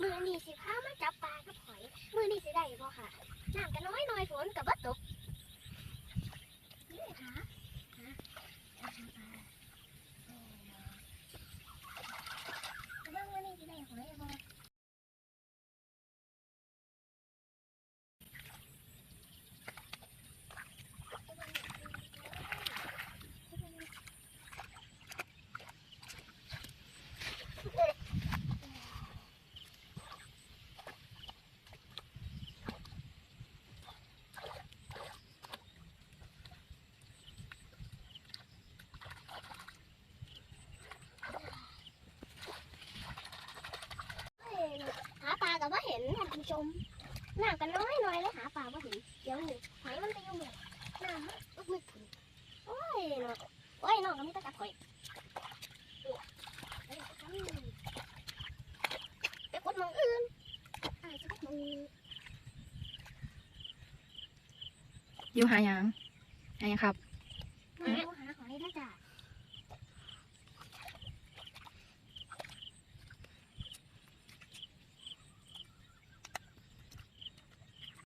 มือนี่สิพามาจับปลากับหอย มือนี่สิได้บ่ค่ะน้ำก็น้อยน้อยฝนกับบ่ตกนี่ค่ะหาหาปลาโอ้เนาะเบิ่งว่านี่สิได้หอยบ่ เอ้ยหาปลากับว่าเห็นท่าน ผู้ชมน้ำกันน้อยหน่อยเลยหาปลาว่าเห็นเดี๋ยวนี่หอยมันไปอยู่หมดน้ำมันอึกมึกถึงโอ้ยเนาะโอ้ยน้องก็มีแตะกัดหอยเอ้ยไปกดหมองอื่นอ้ายจะกดหมองนี้อยู่หาหยังหาหยังครับ